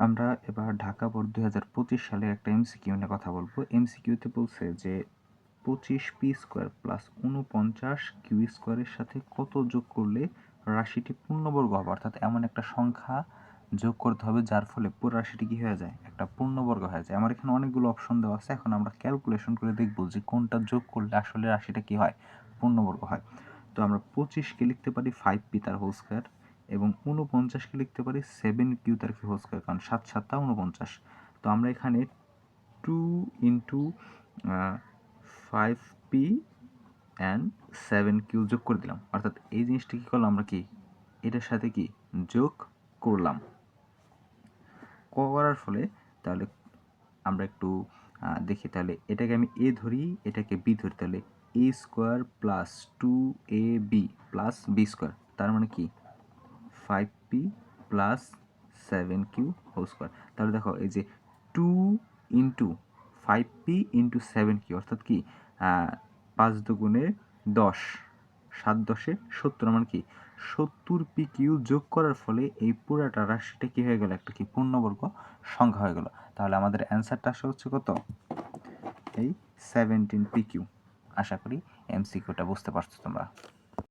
আমরা এবার ঢাকা বোর্ড দুই হাজার পঁচিশ সালের একটা এমসিকিউ নিয়ে কথা বলব। এমসিকিউতে বলছে যে পঁচিশ পি স্কোয়ার প্লাস উনপঞ্চাশ কিউ স্কোয়ারের সাথে কত যোগ করলে রাশিটি পূর্ণবর্গ হবে? অর্থাৎ এমন একটা সংখ্যা যোগ করতে হবে যার ফলে পুরো রাশিটি কী হয়ে যায়? একটা পূর্ণবর্গ হয়ে যায়। আমার এখানে অনেকগুলো অপশন দেওয়া আছে। এখন আমরা ক্যালকুলেশন করে দেখব যে কোনটা যোগ করলে আসলে রাশিটা কী হয়? পূর্ণবর্গ হয়। তো আমরা পঁচিশকে লিখতে পারি ফাইভ পি তার হোল স্কোয়ার এবং উনপঞ্চাশকে লিখতে পারি সেভেন কিউ তার কি হোল স্কোয়ার কারণ সাত সাতটা উনপঞ্চাশ তো আমরা এখানে two into five P and seven Q যোগ করে দিলাম। অর্থাৎ এই জিনিসটা কী করলাম আমরা কি? এটার সাথে কি? যোগ করলাম। করার ফলে তাহলে আমরা একটু দেখি। তাহলে এটাকে আমি এ ধরি, এটাকে বি ধরি। তাহলে A square plus two A B plus B square তার মানে কি? Five P plus seven Q whole square তাহলে দেখো, এই যে two into five P into seven Q অর্থাৎ কি পাঁচ দুগুণে দশ, সাত দশে সত্তর মানে কি, সত্তর পি কিউ যোগ করার ফলে এই পুরাটা রাশিটা কী হয়ে গেল? একটা কি, পূর্ণবর্গ সংখ্যা হয়ে গেল। তাহলে আমাদের অ্যান্সারটা আসা হচ্ছে কত? এই সেভেন্টিন পি কিউ আশা করি এমসিকিউটা বুঝতে পারছ তোমরা।